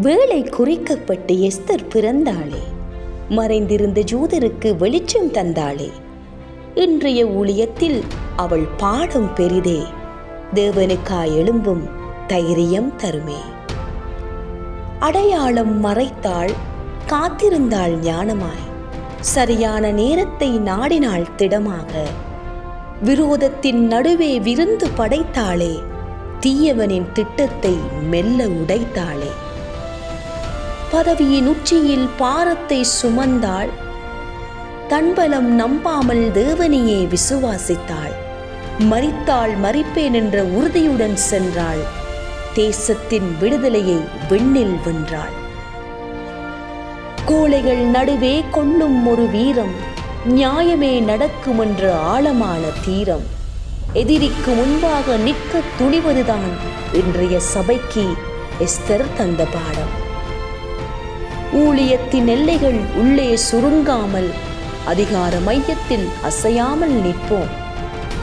வேலை குறிக்கப்பட்டு எஸ்தர் பிறந்தாளே. மறைந்திருந்த ஜூதருக்கு வெளிச்சம் தந்தாளே. இன்றைய ஊழியத்தில் அவள் பாடும் பெரிதே. தேவனுக்காய் எழும்பும் தைரியம் தருமே. அடையாளம் மறைத்தாள் காத்திருந்தாள் ஞானமாய். சரியான நேரத்தை நாடினாள் திடமாக. விரோதத்தின் நடுவே விருந்து படைத்தாளே. தீயவனின் திட்டத்தை மெல்ல உடைத்தாளே. பதவியின் உச்சியில் பாரத்தை சுமந்தாள். தன்பலம் நம்பாமல் தேவனையே விசுவாசித்தாள். மறித்தாள் மறிப்பேன் என்ற உறுதியுடன் சென்றாள். தேசத்தின் விடுதலையை விண்ணில் வென்றாள். கோழைகள் நடுவே கொள்ளும் ஒரு வீரம் நியாயமே நடக்கும் என்ற ஆழமான தீரம். எதிரிக்கு முன்பாக நிற்க துணிவதுதான் இன்றைய சபைக்கு எஸ்தர் தந்த பாடம். ஊழியத்தின் எல்லைகள் உள்ளே சுருங்காமல் அதிகார மையத்தில் அசையாமல் நிற்போம்.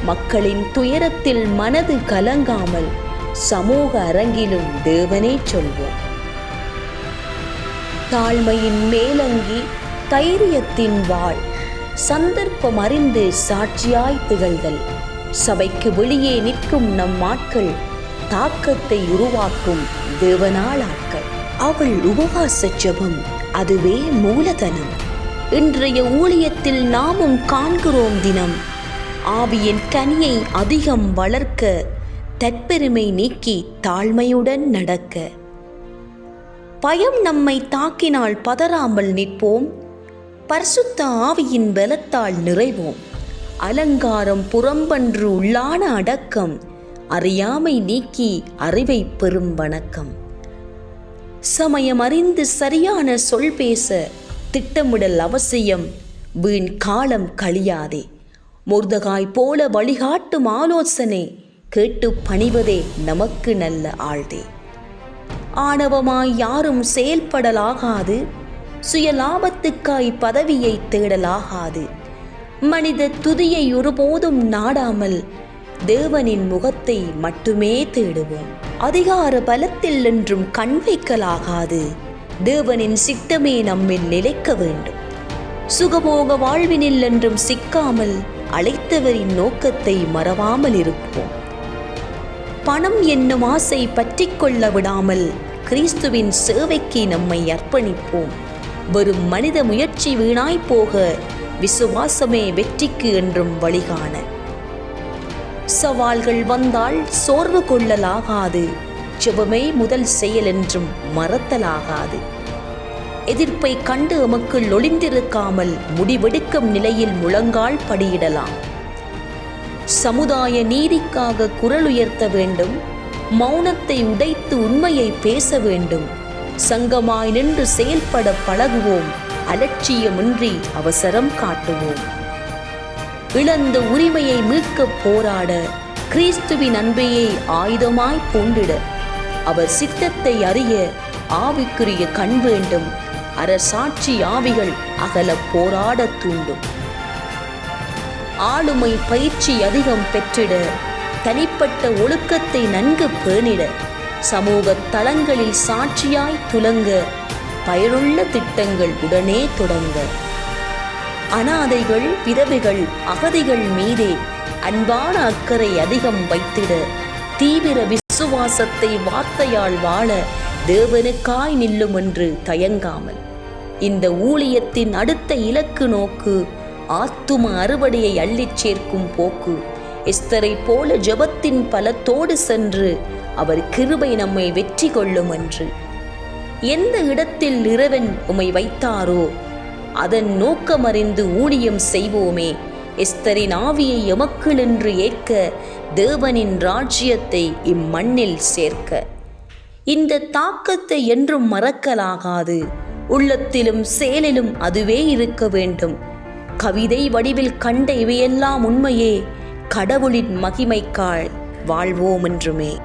மக்களின் துயரத்தில் மனது கலங்காமல் சமூக அரங்கிலும் தேவனே சொல்வோம். தாழ்மையின் மேலங்கி தைரியத்தின் வாழ் சந்தர்ப்பம் அறிந்து சாட்சியாய் திகழ்தல். சபைக்கு வெளியே நிற்கும் நம் ஆட்கள் தாக்கத்தை உருவாக்கும் தேவனாள் ஆட்கள் அவள் உபவாச ஜபம் அதுவே மூலதனம். இன்றைய ஊழியத்தில் நாமும் காண்கிறோம் தினம். ஆவியின் கனியை அதிகம் வளர்க்க தற்பெருமை நீக்கி தாழ்மையுடன் நடக்க. பயம் நம்மை தாக்கினால் பதறாமல் நிற்போம். பரிசுத்த ஆவியின் பலத்தால் நிறைவோம். அலங்காரம் புறம்பன்று உள்ளான அடக்கம் அறியாமை நீக்கி அறிவை பெறும் வணக்கம். சமயம் அறிந்து சரியான சொல் பேச திட்டமிடல் அவசியம். வீண் காலம் கழியாதே. முர்தகாய் போல வழிகாட்டும் ஆலோசனை கேட்டு பணிவதே நமக்கு நல்ல ஆழ்தே ஆணவமாய் யாரும் செயல்படலாகாது. சுய லாபத்துக்காய் பதவியை தேடலாகாது. மனித துதியை ஒருபோதும் நாடாமல் தேவனின் முகத்தை மட்டுமே தேடுவோம். அதிகார பலத்தில் என்றும் கண் வைக்கலாகாது. தேவனின் சித்தமே நம்மில் நிலைக்க வேண்டும். சுகபோக வாழ்வினில் என்றும் சிக்காமல் அழைத்தவரின் நோக்கத்தை மறவாமல் இருப்போம். பணம் என்னும் ஆசை பற்றி கொள்ள விடாமல் கிறிஸ்துவின் சேவைக்கு நம்மை அர்ப்பணிப்போம். வெறும் மனித முயற்சி வீணாய் போக விசுவாசமே வெற்றிக்கு என்றும் வழிகாண. சவால்கள் வந்தால் சோர்வு கொள்ளலாகாது. ஜெபமே முதல் செயல் என்றும் மறத்தலாகாது. எதிர்ப்பை கண்டு எமக்கு ஒளிந்திருக்காமல் முடிவெடுக்கும் நிலையில் முழங்கால் படியிடலாம். சமுதாய நீதிக்காக குரல் உயர்த்த வேண்டும். மௌனத்தை உடைத்து உண்மையை பேச வேண்டும். சங்கமாய் நின்று செயல்பட பழகுவோம். அலட்சியமின்றி அவசரம் காட்டுவோம். இழந்த உரிமையை மீட்கப் போராட கிறிஸ்துவின் அன்பையை ஆயுதமாய் பூண்டிட. அவர் சித்தத்தை அறிய ஆவிக்குரிய கண் வேண்டும். அரசாட்சி ஆவிகள் அகல போராட தூண்டும். ஆளுமை பயிற்சி அதிகம் பெற்றிட தனிப்பட்ட ஒழுக்கத்தை நன்கு பேணிட சமூக தளங்களில் சாட்சியாய் துலங்க பயனுள்ள திட்டங்கள் உடனே தொடங்க. அனாதைகள் விதவைகள் அகதிகள் மீதே அன்பான அக்கறை அதிகம் வைத்திட. தீவிர விசுவாசத்தை வார்த்தையால் வாழ தேவனுக்காய் நில்லும் என்று தயங்காமல். இந்த ஊழியத்தின் அடுத்த இலக்கு நோக்கு ஆத்தும அறுவடையை அள்ளிச் சேர்க்கும் போக்கு. எஸ்தரை போல ஜெபத்தின் பலத்தோடு சென்று அவர் கிருபை நம்மை வெற்றி கொள்ளும் என்று எந்த இடத்தில் இறைவன் உமை வைத்தாரோ அதன் நோக்கமறிந்து ஊழியம் செய்வோமே. எஸ்தரின் ஆவியை எமக்கள் என்று ஏற்க தேவனின் ராஜ்யத்தை இம்மண்ணில் சேர்க்க. இந்த தாக்கத்தை என்றும் மறக்கலாகாது. உள்ளத்திலும் செயலிலும் அதுவே இருக்க வேண்டும். கவிதை வடிவில் கண்ட இவையெல்லாம் உண்மையே. கடவுளின் மகிமைக்காள் வாழ்வோம் என்றுமே.